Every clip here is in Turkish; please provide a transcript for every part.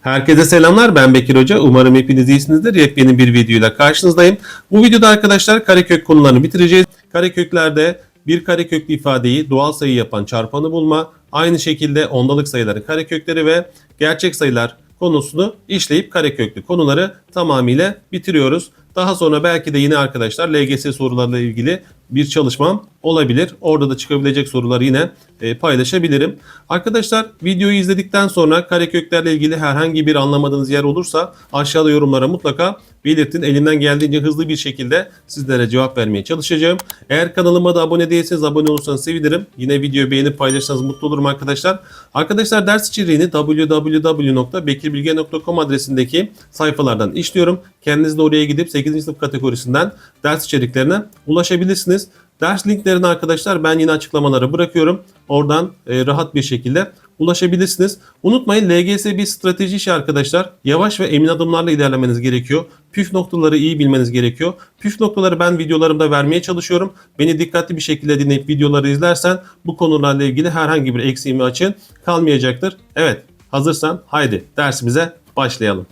Herkese selamlar ben Bekir Hoca. Umarım hepiniz iyisinizdir. Yepyeni bir videoyla karşınızdayım. Bu videoda arkadaşlar karekök konularını bitireceğiz. Kareköklerde bir kareköklü ifadeyi doğal sayı yapan çarpanı bulma, aynı şekilde ondalık sayıların karekökleri ve gerçek sayılar konusunu işleyip kareköklü konuları tamamıyla bitiriyoruz. Daha sonra belki de yine arkadaşlar LGS sorularla ilgili bir çalışmam olabilir. Orada da çıkabilecek soruları yine e, paylaşabilirim. Arkadaşlar videoyu izledikten sonra kareköklerle ilgili herhangi bir anlamadığınız yer olursa aşağıda yorumlara mutlaka belirtin. Elimden geldiğince hızlı bir şekilde sizlere cevap vermeye çalışacağım. Eğer kanalıma da abone değilseniz abone olursanız sevinirim. Yine videoyu beğenip paylaşırsanız mutlu olurum arkadaşlar. Arkadaşlar ders içeriğini www.bekirbilge.com adresindeki sayfalardan işliyorum. Kendiniz de oraya gidip 8. sınıf kategorisinden ders içeriklerine ulaşabilirsiniz. Ders linklerini arkadaşlar ben yine açıklamalara bırakıyorum. Oradan e, rahat bir şekilde ulaşabilirsiniz. Unutmayın LGS bir strateji işi arkadaşlar. Yavaş ve emin adımlarla ilerlemeniz gerekiyor. Püf noktaları iyi bilmeniz gerekiyor. Püf noktaları ben videolarımda vermeye çalışıyorum. Beni dikkatli bir şekilde dinleyip videoları izlersen bu konularla ilgili herhangi bir eksiğimi açın kalmayacaktır. Evet hazırsan haydi dersimize başlayalım.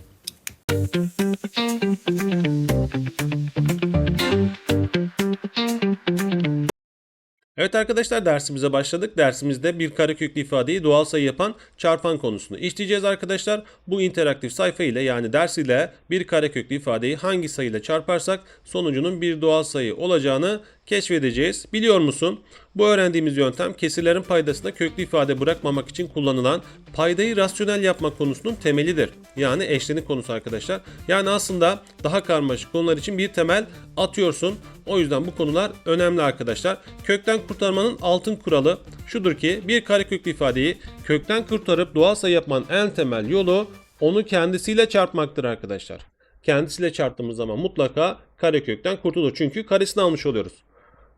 Evet arkadaşlar dersimize başladık. Dersimizde bir kareköklü ifadeyi doğal sayı yapan çarpan konusunu işleyeceğiz arkadaşlar. Bu interaktif sayfa ile yani ders ile bir kareköklü ifadeyi hangi sayıyla çarparsak sonucunun bir doğal sayı olacağını keşfedeceğiz. Biliyor musun? Bu öğrendiğimiz yöntem kesirlerin paydasında köklü ifade bırakmamak için kullanılan paydayı rasyonel yapmak konusunun temelidir. Yani eşlenik konusu arkadaşlar. Yani aslında daha karmaşık konular için bir temel atıyorsun. O yüzden bu konular önemli arkadaşlar. Kökten kurtarmanın altın kuralı şudur ki bir kareköklü ifadeyi kökten kurtarıp doğal sayı yapmanın en temel yolu onu kendisiyle çarpmaktır arkadaşlar. Kendisiyle çarptığımız zaman mutlaka karekökten kurtulur. Çünkü karesini almış oluyoruz.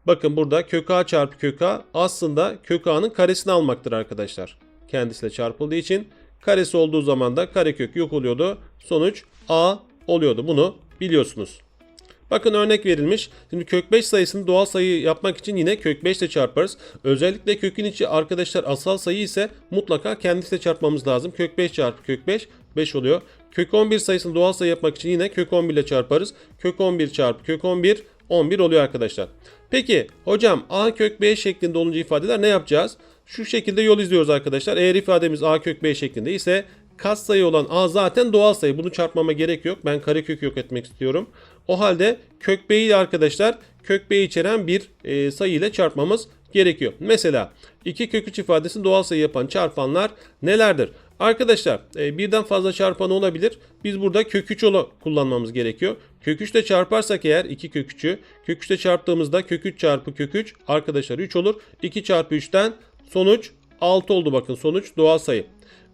Bakın burada kök a çarpı kök a aslında kök a'nın karesini almaktır arkadaşlar. Kendisiyle çarpıldığı için karesi olduğu zaman da karekök yok oluyordu. Sonuç a oluyordu. Bunu biliyorsunuz. Bakın örnek verilmiş. Şimdi kök 5 sayısını doğal sayı yapmak için yine kök 5 ile çarparız. Özellikle kökün içi arkadaşlar asal sayı ise mutlaka kendisiyle çarpmamız lazım. Kök 5 çarpı kök 5 5 oluyor. Kök 11 sayısını doğal sayı yapmak için yine kök 11 ile çarparız. Kök 11 çarpı kök 11 11 oluyor arkadaşlar. Peki hocam a kök b şeklinde olunca ifadeler ne yapacağız? Şu şekilde yol izliyoruz arkadaşlar. Eğer ifademiz a kök b şeklinde ise katsayı olan a zaten doğal sayı. Bunu çarpmama gerek yok. Ben karekök yok etmek istiyorum. O halde kök b'yi arkadaşlar kök b içeren bir e, sayı ile çarpmamız gerekiyor. Mesela 2 kök 3 ifadesini doğal sayı yapan çarpanlar nelerdir? Arkadaşlar e, birden fazla çarpan olabilir. Biz burada kök 3 ola kullanmamız gerekiyor. Kök 3 ile çarparsak eğer 2 kök 3'ü kök 3 ile çarptığımızda kök 3 çarpı kök 3 arkadaşlar 3 olur. 2 çarpı 3'ten sonuç 6 oldu bakın sonuç doğal sayı.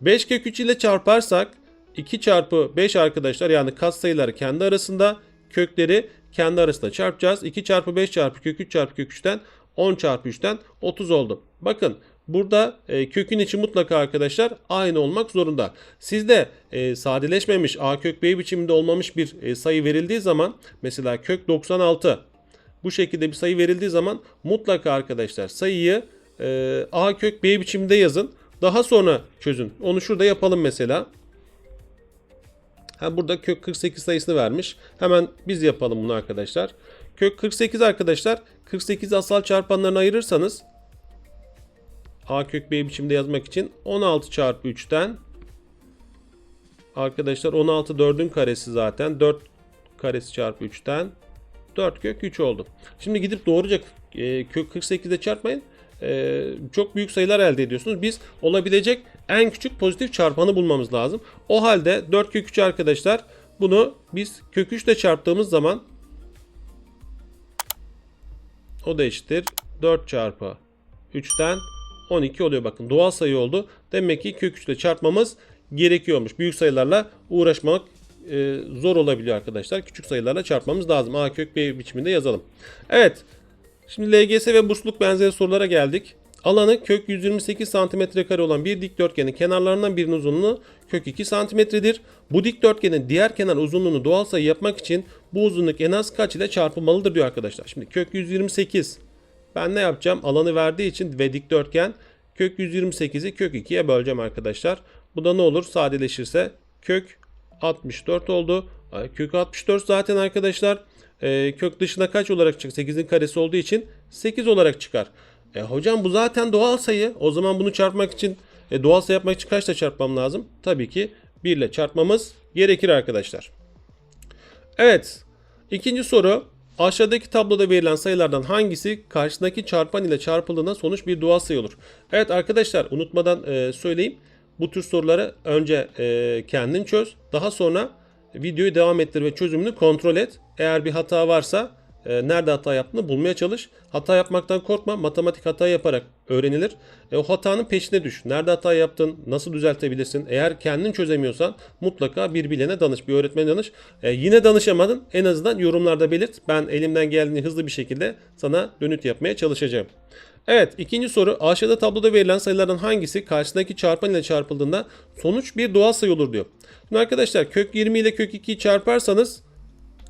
5 kök 3 ile çarparsak 2 çarpı 5 arkadaşlar yani katsayıları kendi arasında kökleri kendi arasında çarpacağız. 2 çarpı 5 çarpı kök 3 çarpı kök 3'ten 10 çarpı 3'ten 30 oldu. Bakın burada e, kökün içi mutlaka arkadaşlar aynı olmak zorunda. Sizde e, sadeleşmemiş a kök b biçiminde olmamış bir e, sayı verildiği zaman mesela kök 96 bu şekilde bir sayı verildiği zaman mutlaka arkadaşlar sayıyı e, a kök b biçiminde yazın. Daha sonra çözün. Onu şurada yapalım mesela. Ha burada kök 48 sayısını vermiş. Hemen biz yapalım bunu arkadaşlar. Kök 48 arkadaşlar 48 asal çarpanlarını ayırırsanız a kök b biçimde yazmak için 16 çarpı 3'ten arkadaşlar 16 4'ün karesi zaten 4 karesi çarpı 3'ten 4 kök 3 oldu. Şimdi gidip doğruca e, kök 48'de çarpmayın. E, çok büyük sayılar elde ediyorsunuz. Biz olabilecek en küçük pozitif çarpanı bulmamız lazım. O halde 4 kök 3 arkadaşlar bunu biz kök 3 ile çarptığımız zaman o da eşittir 4 çarpı 3'ten 12 oluyor bakın doğal sayı oldu. Demek ki kök 3 ile çarpmamız gerekiyormuş. Büyük sayılarla uğraşmak e, zor olabiliyor arkadaşlar. Küçük sayılarla çarpmamız lazım. A kök B biçiminde yazalım. Evet. Şimdi LGS ve bursluluk benzeri sorulara geldik. Alanı kök 128 cm olan bir dikdörtgenin kenarlarından birinin uzunluğu kök 2 cm'dir. Bu dikdörtgenin diğer kenar uzunluğunu doğal sayı yapmak için bu uzunluk en az kaç ile çarpılmalıdır diyor arkadaşlar. Şimdi kök 128 Ben ne yapacağım? Alanı verdiği için ve dikdörtgen kök 128'i kök 2'ye böleceğim arkadaşlar. Bu da ne olur? Sadeleşirse kök 64 oldu. Kök 64 zaten arkadaşlar e, kök dışına kaç olarak çıkar? 8'in karesi olduğu için 8 olarak çıkar. E, hocam bu zaten doğal sayı. O zaman bunu çarpmak için e, doğal sayı yapmak için kaçla çarpmam lazım? Tabii ki 1 ile çarpmamız gerekir arkadaşlar. Evet. İkinci soru. Aşağıdaki tabloda verilen sayılardan hangisi karşısındaki çarpan ile çarpıldığında sonuç bir doğal sayı olur? Evet arkadaşlar unutmadan e, söyleyeyim. Bu tür soruları önce e, kendin çöz. Daha sonra videoyu devam ettir ve çözümünü kontrol et. Eğer bir hata varsa e, nerede hata yaptığını bulmaya çalış. Hata yapmaktan korkma. Matematik hata yaparak öğrenilir. E, o hatanın peşine düş. Nerede hata yaptın? Nasıl düzeltebilirsin? Eğer kendin çözemiyorsan mutlaka bir bilene danış. Bir öğretmene danış. E, yine danışamadın. En azından yorumlarda belirt. Ben elimden geldiğini hızlı bir şekilde sana dönüt yapmaya çalışacağım. Evet ikinci soru aşağıda tabloda verilen sayılardan hangisi karşısındaki çarpan ile çarpıldığında sonuç bir doğal sayı olur diyor. Şimdi arkadaşlar kök 20 ile kök 2'yi çarparsanız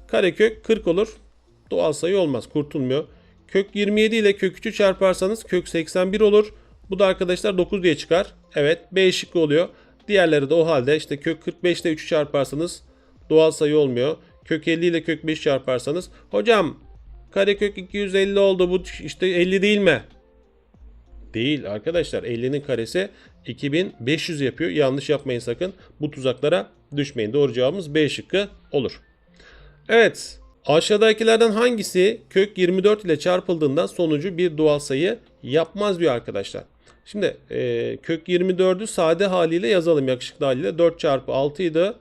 karekök 40 olur. Doğal sayı olmaz kurtulmuyor. Kök 27 ile kök 3'ü çarparsanız kök 81 olur. Bu da arkadaşlar 9 diye çıkar. Evet B şıkkı oluyor. Diğerleri de o halde işte kök 45 ile 3'ü çarparsanız doğal sayı olmuyor. Kök 50 ile kök 5 çarparsanız hocam karekök 250 oldu bu işte 50 değil mi? Değil arkadaşlar 50'nin karesi 2500 yapıyor. Yanlış yapmayın sakın. Bu tuzaklara düşmeyin. Doğru cevabımız B şıkkı olur. Evet. Aşağıdakilerden hangisi kök 24 ile çarpıldığında sonucu bir doğal sayı yapmaz diyor arkadaşlar. Şimdi e, kök 24'ü sade haliyle yazalım yakışıklı haliyle. 4 çarpı 6 idi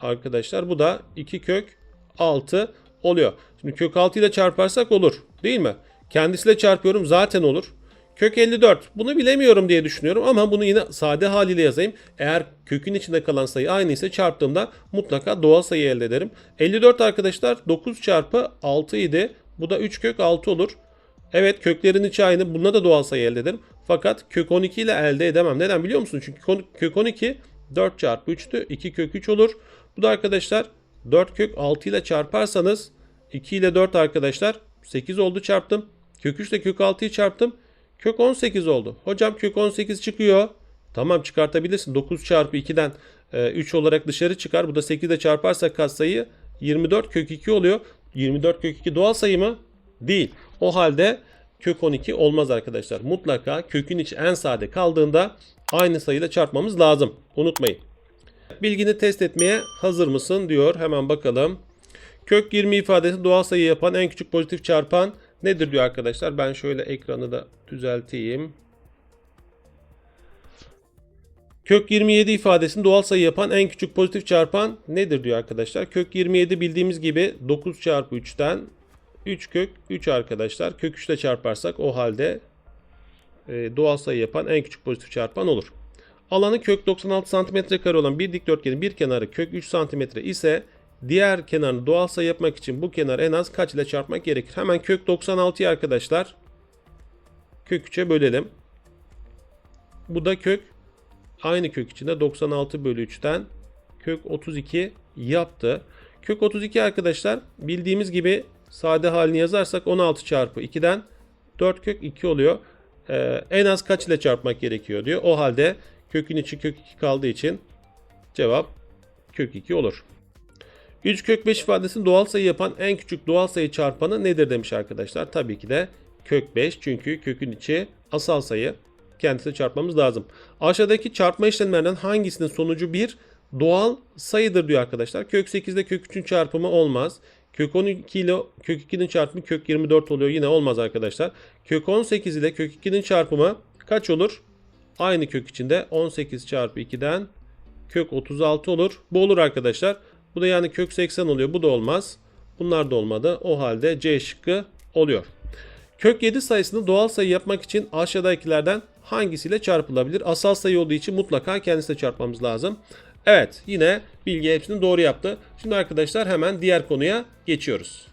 arkadaşlar. Bu da 2 kök 6 oluyor. Şimdi kök 6 ile çarparsak olur değil mi? Kendisiyle çarpıyorum zaten olur. Kök 54. Bunu bilemiyorum diye düşünüyorum ama bunu yine sade haliyle yazayım. Eğer kökün içinde kalan sayı aynı ise çarptığımda mutlaka doğal sayı elde ederim. 54 arkadaşlar 9 çarpı 6 idi. Bu da 3 kök 6 olur. Evet köklerin içi aynı. Bunda da doğal sayı elde ederim. Fakat kök 12 ile elde edemem. Neden biliyor musun? Çünkü kök 12 4 çarpı 3'tü. 2 kök 3 olur. Bu da arkadaşlar 4 kök 6 ile çarparsanız 2 ile 4 arkadaşlar 8 oldu çarptım. Kök 3 ile kök 6'yı çarptım. Kök 18 oldu. Hocam kök 18 çıkıyor. Tamam çıkartabilirsin. 9 çarpı 2'den 3 olarak dışarı çıkar. Bu da 8 ile çarparsak katsayı 24 kök 2 oluyor. 24 kök 2 doğal sayı mı? Değil. O halde kök 12 olmaz arkadaşlar. Mutlaka kökün içi en sade kaldığında aynı sayıyla çarpmamız lazım. Unutmayın. Bilgini test etmeye hazır mısın diyor. Hemen bakalım. Kök 20 ifadesi doğal sayı yapan en küçük pozitif çarpan nedir diyor arkadaşlar. Ben şöyle ekranı da düzelteyim. Kök 27 ifadesini doğal sayı yapan en küçük pozitif çarpan nedir diyor arkadaşlar. Kök 27 bildiğimiz gibi 9 çarpı 3'ten 3 kök 3 arkadaşlar. Kök 3 ile çarparsak o halde e, doğal sayı yapan en küçük pozitif çarpan olur. Alanı kök 96 cm kare olan bir dikdörtgenin bir kenarı kök 3 cm ise diğer kenarını doğal sayı yapmak için bu kenar en az kaç ile çarpmak gerekir? Hemen kök 96'yı arkadaşlar kök 3'e bölelim. Bu da kök aynı kök içinde 96 bölü 3'ten kök 32 yaptı. Kök 32 arkadaşlar bildiğimiz gibi sade halini yazarsak 16 çarpı 2'den 4 kök 2 oluyor. Ee, en az kaç ile çarpmak gerekiyor diyor. O halde kökün içi kök 2 kaldığı için cevap kök 2 olur. 3 kök 5 ifadesini doğal sayı yapan en küçük doğal sayı çarpanı nedir demiş arkadaşlar. Tabii ki de kök 5 çünkü kökün içi asal sayı kendisine çarpmamız lazım. Aşağıdaki çarpma işlemlerinden hangisinin sonucu bir doğal sayıdır diyor arkadaşlar. Kök 8 ile kök 3'ün çarpımı olmaz. Kök 12 ile kök 2'nin çarpımı kök 24 oluyor. Yine olmaz arkadaşlar. Kök 18 ile kök 2'nin çarpımı kaç olur? Aynı kök içinde 18 çarpı 2'den kök 36 olur. Bu olur arkadaşlar. Bu da yani kök 80 oluyor. Bu da olmaz. Bunlar da olmadı. O halde C şıkkı oluyor. Kök 7 sayısını doğal sayı yapmak için aşağıdakilerden hangisiyle çarpılabilir? Asal sayı olduğu için mutlaka kendisiyle çarpmamız lazım. Evet yine bilgi hepsini doğru yaptı. Şimdi arkadaşlar hemen diğer konuya geçiyoruz.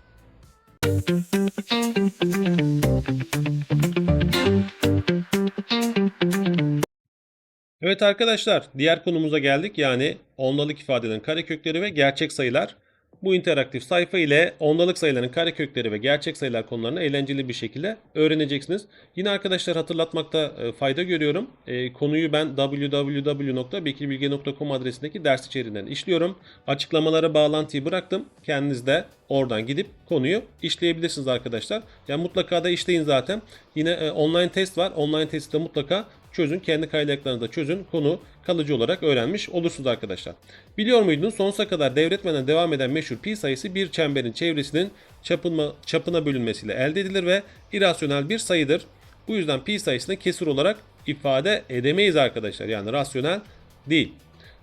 Evet arkadaşlar diğer konumuza geldik. Yani ondalık ifadelerin karekökleri ve gerçek sayılar. Bu interaktif sayfa ile ondalık sayıların karekökleri ve gerçek sayılar konularını eğlenceli bir şekilde öğreneceksiniz. Yine arkadaşlar hatırlatmakta e, fayda görüyorum. E, konuyu ben www.bekirbilge.com adresindeki ders içeriğinden işliyorum. Açıklamalara bağlantıyı bıraktım. Kendiniz de oradan gidip konuyu işleyebilirsiniz arkadaşlar. Yani mutlaka da işleyin zaten. Yine e, online test var. Online testi de mutlaka çözün. Kendi kaynaklarınızda çözün. Konu kalıcı olarak öğrenmiş olursunuz arkadaşlar. Biliyor muydunuz sonsuza kadar devretmeden devam eden meşhur pi sayısı bir çemberin çevresinin çapınma, çapına bölünmesiyle elde edilir ve irasyonel bir sayıdır. Bu yüzden pi sayısını kesir olarak ifade edemeyiz arkadaşlar. Yani rasyonel değil.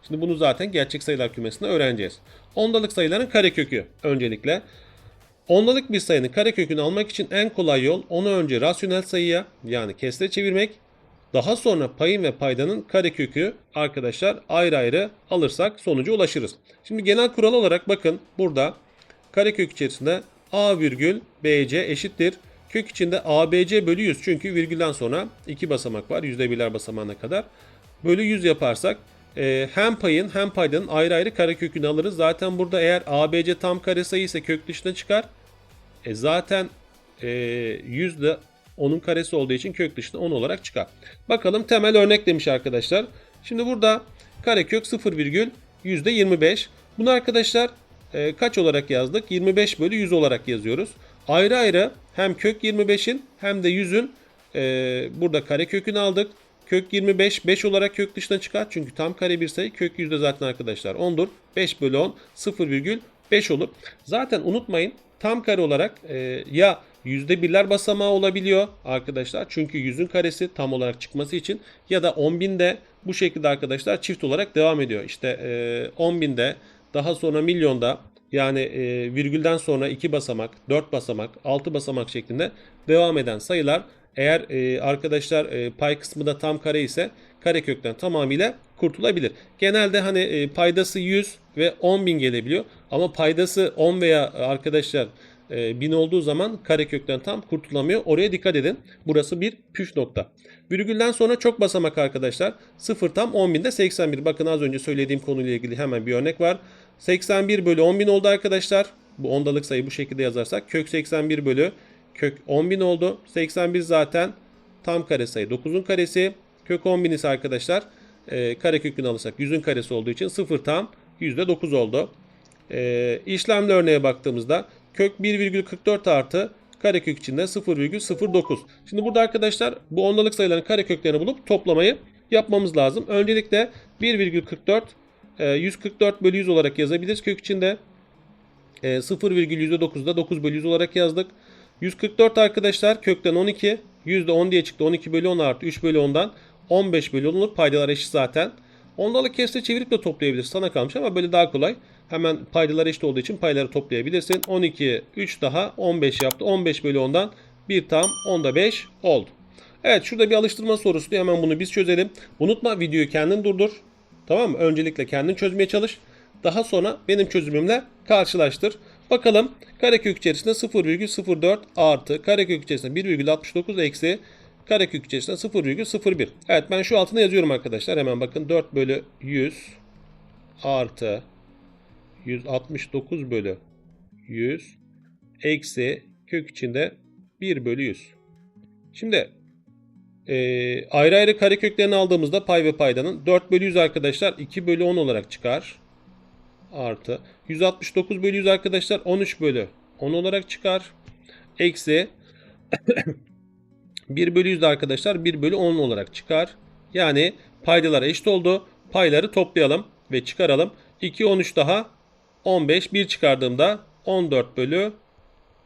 Şimdi bunu zaten gerçek sayılar kümesinde öğreneceğiz. Ondalık sayıların karekökü öncelikle. Ondalık bir sayının karekökünü almak için en kolay yol onu önce rasyonel sayıya yani kesre çevirmek. Daha sonra payın ve paydanın karekökü arkadaşlar ayrı ayrı alırsak sonuca ulaşırız. Şimdi genel kural olarak bakın burada karekök içerisinde a virgül bc eşittir. Kök içinde abc bölü 100 çünkü virgülden sonra iki basamak var yüzde birler basamağına kadar. Bölü 100 yaparsak e, hem payın hem paydanın ayrı ayrı karekökünü alırız. Zaten burada eğer abc tam kare sayı ise kök dışına çıkar. E, zaten e, 100 de onun karesi olduğu için kök dışına 10 olarak çıkar. Bakalım temel örnek demiş arkadaşlar. Şimdi burada karekök 0 virgül %25. Bunu arkadaşlar e, kaç olarak yazdık? 25 bölü 100 olarak yazıyoruz. Ayrı ayrı hem kök 25'in hem de 100'ün e, burada karekökünü aldık. Kök 25 5 olarak kök dışına çıkar. Çünkü tam kare bir sayı kök yüzde zaten arkadaşlar 10'dur. 5 bölü 10 0,5 olur. Zaten unutmayın tam kare olarak e, ya yüzde birler basamağı olabiliyor arkadaşlar. Çünkü yüzün karesi tam olarak çıkması için ya da 10.000'de bu şekilde arkadaşlar çift olarak devam ediyor. İşte e, 10.000'de daha sonra milyonda yani e, virgülden sonra 2 basamak, 4 basamak, 6 basamak şeklinde devam eden sayılar eğer e, arkadaşlar e, pay kısmı da tam kare ise karekökten tamamıyla kurtulabilir. Genelde hani paydası 100 ve 10.000 gelebiliyor. Ama paydası 10 veya arkadaşlar e, 1000 olduğu zaman karekökten tam kurtulamıyor. Oraya dikkat edin. Burası bir püf nokta. Virgülden sonra çok basamak arkadaşlar. 0 tam 10.000'de 81. Bakın az önce söylediğim konuyla ilgili hemen bir örnek var. 81 bölü 10.000 oldu arkadaşlar. Bu ondalık sayı bu şekilde yazarsak kök 81 bölü kök 10.000 oldu. 81 zaten tam kare sayı 9'un karesi. Kök 10.000 ise arkadaşlar e, kare kökünü alırsak 100'ün karesi olduğu için 0 tam %9 oldu. E, işlemli örneğe baktığımızda kök 1,44 artı karekök içinde 0,09. Şimdi burada arkadaşlar bu ondalık sayıların kareköklerini bulup toplamayı yapmamız lazım. Öncelikle 1,44 e, 144 bölü 100 olarak yazabiliriz kök içinde. E, 0,9'da 9 bölü 100 olarak yazdık. 144 arkadaşlar kökten 12. %10 diye çıktı. 12 bölü 10 artı 3 bölü 10'dan 15 bölü 10 olur. Paydalar eşit zaten. Ondalık kesre çevirip de toplayabilirsin. Sana kalmış ama böyle daha kolay. Hemen paydalar eşit olduğu için payları toplayabilirsin. 12, 3 daha 15 yaptı. 15 bölü 10'dan 1 tam 10'da 5 oldu. Evet şurada bir alıştırma sorusu. Hemen bunu biz çözelim. Unutma videoyu kendin durdur. Tamam mı? Öncelikle kendin çözmeye çalış. Daha sonra benim çözümümle karşılaştır. Bakalım karekök içerisinde 0,04 artı karekök içerisinde 1,69 eksi karekök içerisinde 0,01. Evet ben şu altına yazıyorum arkadaşlar. Hemen bakın 4 bölü 100 artı 169 bölü 100 eksi kök içinde 1 bölü 100. Şimdi e, ayrı ayrı kareköklerini aldığımızda pay ve paydanın 4 bölü 100 arkadaşlar 2 bölü 10 olarak çıkar. Artı 169 bölü 100 arkadaşlar 13 bölü 10 olarak çıkar. Eksi 1 bölü 100 de arkadaşlar 1 bölü 10 olarak çıkar. Yani paydalar eşit oldu. Payları toplayalım ve çıkaralım. 2 13 daha 15 1 çıkardığımda 14 bölü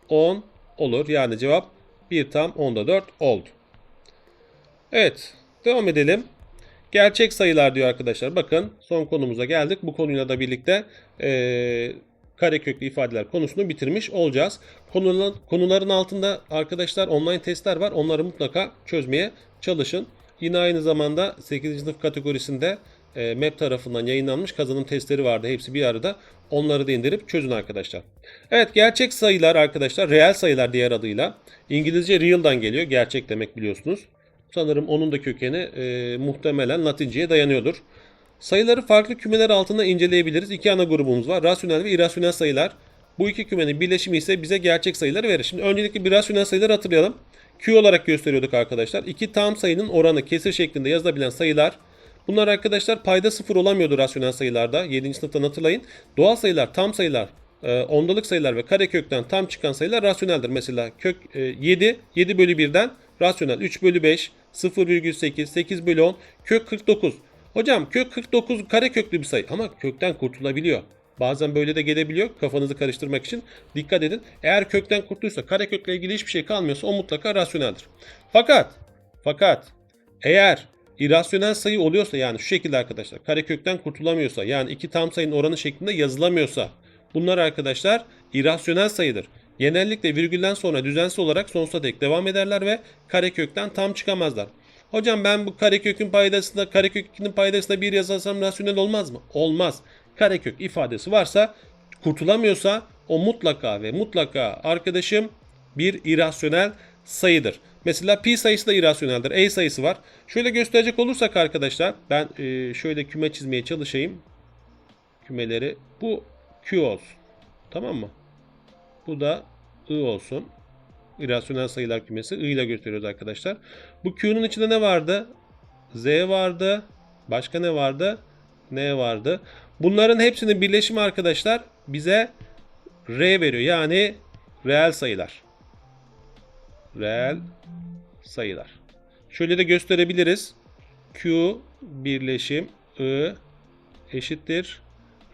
10 olur. Yani cevap 1 tam 10'da 4 oldu. Evet devam edelim. Gerçek sayılar diyor arkadaşlar. Bakın son konumuza geldik. Bu konuyla da birlikte e, kareköklü ifadeler konusunu bitirmiş olacağız. Konuların, konuların altında arkadaşlar online testler var. Onları mutlaka çözmeye çalışın. Yine aynı zamanda 8. sınıf kategorisinde e, MEP tarafından yayınlanmış kazanım testleri vardı. Hepsi bir arada. Onları da indirip çözün arkadaşlar. Evet gerçek sayılar arkadaşlar reel sayılar diğer adıyla. İngilizce real'dan geliyor. Gerçek demek biliyorsunuz. Sanırım onun da kökeni e, muhtemelen Latinceye dayanıyordur. Sayıları farklı kümeler altında inceleyebiliriz. İki ana grubumuz var. Rasyonel ve irrasyonel sayılar. Bu iki kümenin birleşimi ise bize gerçek sayıları verir. Şimdi öncelikle bir rasyonel sayıları hatırlayalım. Q olarak gösteriyorduk arkadaşlar. İki tam sayının oranı kesir şeklinde yazılabilen sayılar. Bunlar arkadaşlar payda sıfır olamıyordu rasyonel sayılarda. 7. sınıftan hatırlayın. Doğal sayılar, tam sayılar, e, ondalık sayılar ve karekökten tam çıkan sayılar rasyoneldir. Mesela kök e, 7, 7 bölü 1'den rasyonel 3 bölü 5, 0,8, 8 bölü 10, kök 49. Hocam kök 49 kareköklü bir sayı ama kökten kurtulabiliyor. Bazen böyle de gelebiliyor kafanızı karıştırmak için. Dikkat edin. Eğer kökten kurtulursa karekökle ilgili hiçbir şey kalmıyorsa o mutlaka rasyoneldir. Fakat fakat eğer irrasyonel sayı oluyorsa yani şu şekilde arkadaşlar karekökten kurtulamıyorsa yani iki tam sayının oranı şeklinde yazılamıyorsa bunlar arkadaşlar irrasyonel sayıdır. Genellikle virgülden sonra düzensiz olarak sonsuza dek devam ederler ve karekökten tam çıkamazlar. Hocam ben bu karekökün paydasında karekök 2'nin paydasında bir yazarsam rasyonel olmaz mı? Olmaz. Karekök ifadesi varsa kurtulamıyorsa o mutlaka ve mutlaka arkadaşım bir irrasyonel sayıdır. Mesela pi sayısı da irrasyoneldir. E sayısı var. Şöyle gösterecek olursak arkadaşlar ben e, şöyle küme çizmeye çalışayım. Kümeleri bu Q olsun. Tamam mı? Bu da I olsun. İrrasyonel sayılar kümesi I ile gösteriyoruz arkadaşlar. Bu Q'nun içinde ne vardı? Z vardı. Başka ne vardı? N vardı. Bunların hepsinin birleşimi arkadaşlar bize R veriyor. Yani reel sayılar. Reel sayılar. Şöyle de gösterebiliriz. Q birleşim I eşittir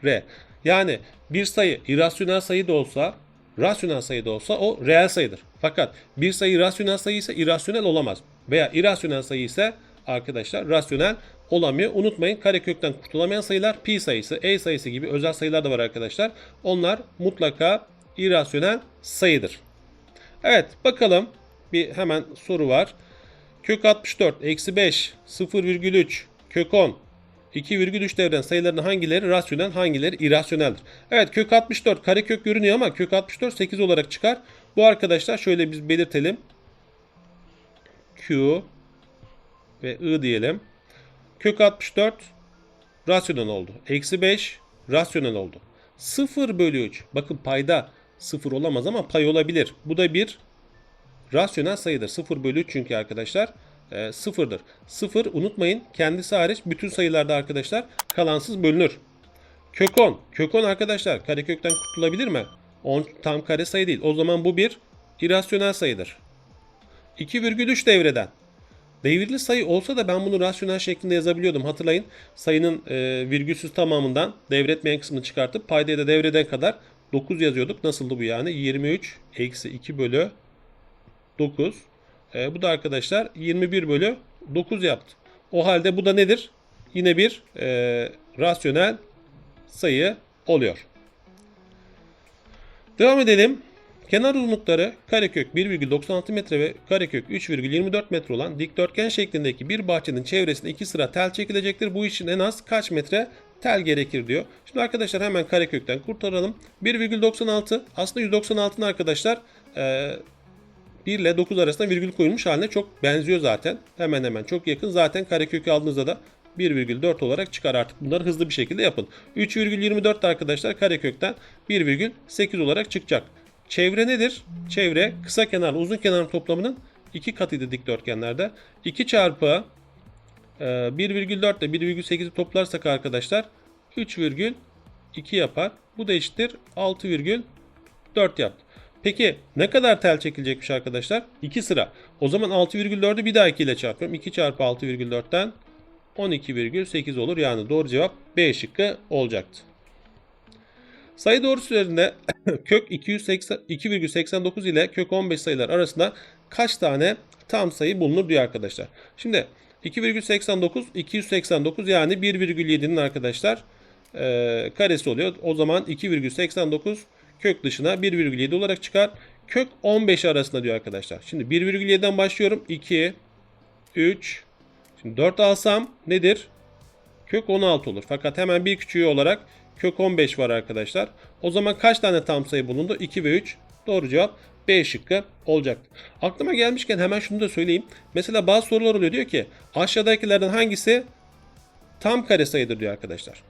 R. Yani bir sayı irrasyonel sayı da olsa, rasyonel sayı da olsa o reel sayıdır. Fakat bir sayı rasyonel sayı ise irrasyonel olamaz. Veya irrasyonel sayı ise arkadaşlar rasyonel olamıyor. Unutmayın karekökten kurtulamayan sayılar pi sayısı, e sayısı gibi özel sayılar da var arkadaşlar. Onlar mutlaka irrasyonel sayıdır. Evet bakalım bir hemen soru var. Kök 64, eksi 5, 0,3, kök 10, 2,3 devren sayılarının hangileri rasyonel hangileri irrasyoneldir? Evet kök 64 karekök görünüyor ama kök 64 8 olarak çıkar. Bu arkadaşlar şöyle biz belirtelim. Q ve I diyelim. Kök 64 rasyonel oldu. Eksi 5 rasyonel oldu. 0 bölü 3. Bakın payda 0 olamaz ama pay olabilir. Bu da bir rasyonel sayıdır. 0 bölü 3 çünkü arkadaşlar e, sıfırdır. 0 unutmayın kendisi hariç bütün sayılarda arkadaşlar kalansız bölünür. Kök 10. Kök 10 arkadaşlar karekökten kurtulabilir mi? 10 tam kare sayı değil. O zaman bu bir irrasyonel sayıdır. 2,3 devreden. Devirli sayı olsa da ben bunu rasyonel şeklinde yazabiliyordum. Hatırlayın sayının e, virgülsüz tamamından devretmeyen kısmını çıkartıp paydaya da devreden kadar 9 yazıyorduk. Nasıldı bu yani? 23 eksi 2 bölü 9. E, bu da arkadaşlar 21 bölü 9 yaptı. O halde bu da nedir? Yine bir e, rasyonel sayı oluyor. Devam edelim. Kenar uzunlukları karekök 1,96 metre ve karekök 3,24 metre olan dikdörtgen şeklindeki bir bahçenin çevresinde iki sıra tel çekilecektir. Bu için en az kaç metre tel gerekir diyor. Şimdi arkadaşlar hemen karekökten kurtaralım. 1,96 aslında 196'ın arkadaşlar e, 1 ile 9 arasında virgül koyulmuş haline çok benziyor zaten. Hemen hemen çok yakın. Zaten karekökü aldığınızda da 1,4 olarak çıkar artık. Bunları hızlı bir şekilde yapın. 3,24 de arkadaşlar karekökten 1,8 olarak çıkacak. Çevre nedir? Çevre kısa kenar uzun kenar toplamının iki katıydı dikdörtgenlerde. 2 çarpı 1,4 ile 1,8'i toplarsak arkadaşlar 3,2 yapar. Bu da eşittir 6,4 yaptı. Peki ne kadar tel çekilecekmiş arkadaşlar? 2 sıra. O zaman 6,4'ü bir daha 2 ile çarpıyorum. 2 çarpı 6,4'ten 12,8 olur. Yani doğru cevap B şıkkı olacaktı. Sayı doğrusu üzerinde kök 2,89 ile kök 15 sayılar arasında kaç tane tam sayı bulunur diyor arkadaşlar. Şimdi 2,89 289 yani 1,7'nin arkadaşlar e, karesi oluyor. O zaman 2,89 kök dışına 1,7 olarak çıkar. Kök 15 arasında diyor arkadaşlar. Şimdi 1,7'den başlıyorum. 2, 3, şimdi 4 alsam nedir? Kök 16 olur. Fakat hemen bir küçüğü olarak kök 15 var arkadaşlar. O zaman kaç tane tam sayı bulundu? 2 ve 3. Doğru cevap B şıkkı olacaktı. Aklıma gelmişken hemen şunu da söyleyeyim. Mesela bazı sorular oluyor diyor ki aşağıdakilerden hangisi tam kare sayıdır diyor arkadaşlar.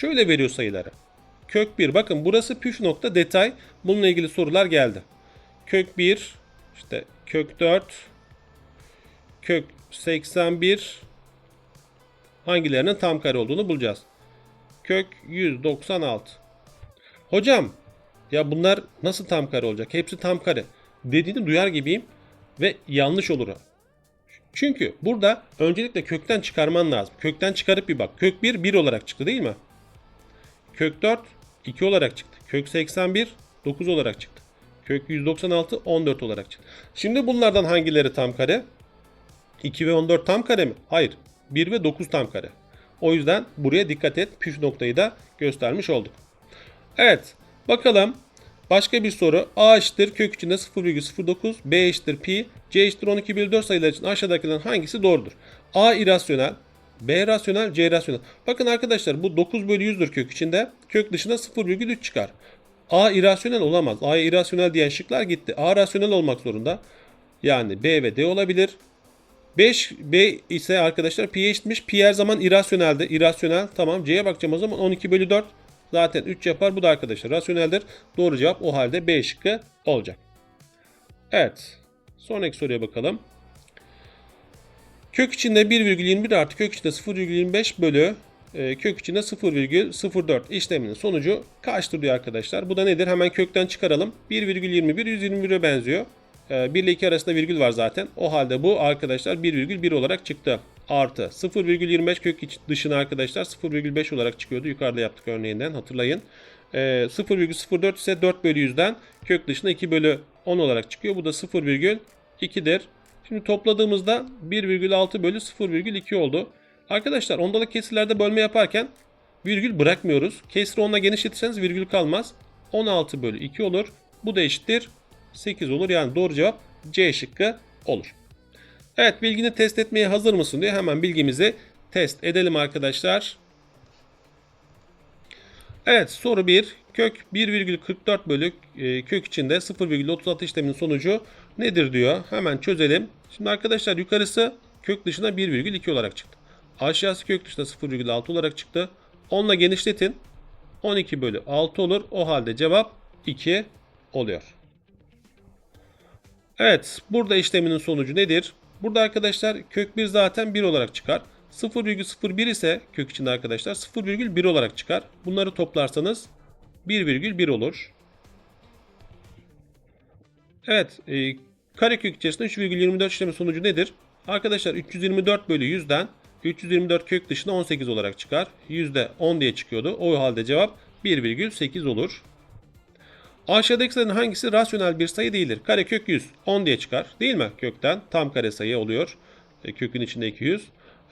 Şöyle veriyor sayıları. Kök 1. Bakın burası püf nokta detay. Bununla ilgili sorular geldi. Kök 1, işte kök 4, kök 81 hangilerinin tam kare olduğunu bulacağız. Kök 196. Hocam ya bunlar nasıl tam kare olacak? Hepsi tam kare. Dediğini duyar gibiyim ve yanlış olur. Çünkü burada öncelikle kökten çıkarman lazım. Kökten çıkarıp bir bak. Kök 1 1 olarak çıktı değil mi? Kök 4 2 olarak çıktı. Kök 81 9 olarak çıktı. Kök 196 14 olarak çıktı. Şimdi bunlardan hangileri tam kare? 2 ve 14 tam kare mi? Hayır. 1 ve 9 tam kare. O yüzden buraya dikkat et. Püf noktayı da göstermiş olduk. Evet. Bakalım. Başka bir soru. A eşittir kök içinde 0,09, B eşittir pi, C eşittir 12 bölü 4 sayılar için aşağıdakilerin hangisi doğrudur? A irrasyonel, B rasyonel, C rasyonel. Bakın arkadaşlar bu 9 bölü 100'dür kök içinde. Kök dışına 0,3 çıkar. A irrasyonel olamaz. A'ya irrasyonel diyen şıklar gitti. A rasyonel olmak zorunda. Yani B ve D olabilir. 5 B ise arkadaşlar pi eşitmiş. Pi her zaman irrasyonelde. İrrasyonel tamam. C'ye bakacağım o zaman 12 bölü 4 zaten 3 yapar. Bu da arkadaşlar rasyoneldir. Doğru cevap o halde B şıkkı olacak. Evet. Sonraki soruya bakalım. Kök içinde 1,21 artı kök içinde 0,25 bölü e, kök içinde 0,04 işleminin sonucu kaçtır diyor arkadaşlar. Bu da nedir? Hemen kökten çıkaralım. 1,21 121'e benziyor. 1 ile 2 arasında virgül var zaten. O halde bu arkadaşlar 1,1 olarak çıktı. Artı 0,25 kök iç dışına arkadaşlar 0,5 olarak çıkıyordu. Yukarıda yaptık örneğinden hatırlayın. 0,04 ise 4 bölü 100'den kök dışına 2 bölü 10 olarak çıkıyor. Bu da 0,2'dir. Şimdi topladığımızda 1,6 bölü 0,2 oldu. Arkadaşlar ondalık kesirlerde bölme yaparken virgül bırakmıyoruz. Kesri 10'la genişletirseniz virgül kalmaz. 16 bölü 2 olur. Bu da eşittir 8 olur. Yani doğru cevap C şıkkı olur. Evet bilgini test etmeye hazır mısın diye hemen bilgimizi test edelim arkadaşlar. Evet soru 1. Kök 1,44 bölü e, kök içinde 0,36 işleminin sonucu nedir diyor. Hemen çözelim. Şimdi arkadaşlar yukarısı kök dışına 1,2 olarak çıktı. Aşağısı kök dışına 0,6 olarak çıktı. 10 ile genişletin. 12 bölü 6 olur. O halde cevap 2 oluyor. Evet burada işleminin sonucu nedir? Burada arkadaşlar kök 1 zaten 1 olarak çıkar. 0,01 ise kök içinde arkadaşlar 0,1 olarak çıkar. Bunları toplarsanız 1,1 olur. Evet e, karekök içerisinde 3,24 işlemi sonucu nedir? Arkadaşlar 324 bölü 100'den 324 kök dışına 18 olarak çıkar. %10 diye çıkıyordu. O halde cevap 1,8 olur. Aşağıdakilerin hangisi rasyonel bir sayı değildir? Karekök 100 10 diye çıkar değil mi? Kökten tam kare sayı oluyor. E, kökün içinde 200.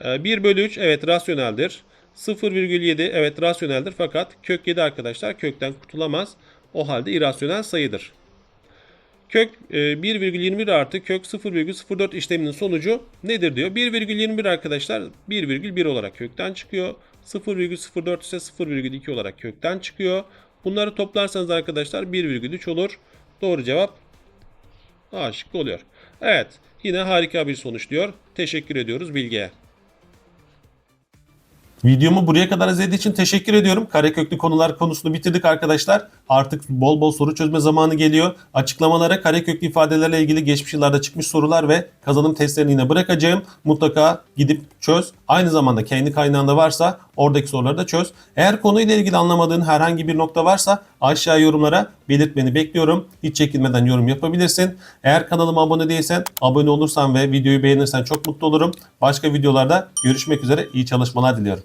E, 1 bölü 3 evet rasyoneldir. 0,7 evet rasyoneldir fakat kök 7 arkadaşlar kökten kurtulamaz. O halde irrasyonel sayıdır. Kök e, 1,21 artı kök 0,04 işleminin sonucu nedir diyor. 1,21 arkadaşlar 1,1 olarak kökten çıkıyor. 0,04 ise 0,2 olarak kökten çıkıyor. Bunları toplarsanız arkadaşlar 1,3 olur. Doğru cevap A şıkkı oluyor. Evet yine harika bir sonuç diyor. Teşekkür ediyoruz Bilge'ye. Videomu buraya kadar izlediği için teşekkür ediyorum. Kareköklü konular konusunu bitirdik arkadaşlar. Artık bol bol soru çözme zamanı geliyor. Açıklamalara kareköklü ifadelerle ilgili geçmiş yıllarda çıkmış sorular ve kazanım testlerini yine bırakacağım. Mutlaka gidip çöz. Aynı zamanda kendi kaynağında varsa oradaki soruları da çöz. Eğer konuyla ilgili anlamadığın herhangi bir nokta varsa aşağı yorumlara belirtmeni bekliyorum. Hiç çekinmeden yorum yapabilirsin. Eğer kanalıma abone değilsen, abone olursan ve videoyu beğenirsen çok mutlu olurum. Başka videolarda görüşmek üzere. İyi çalışmalar diliyorum.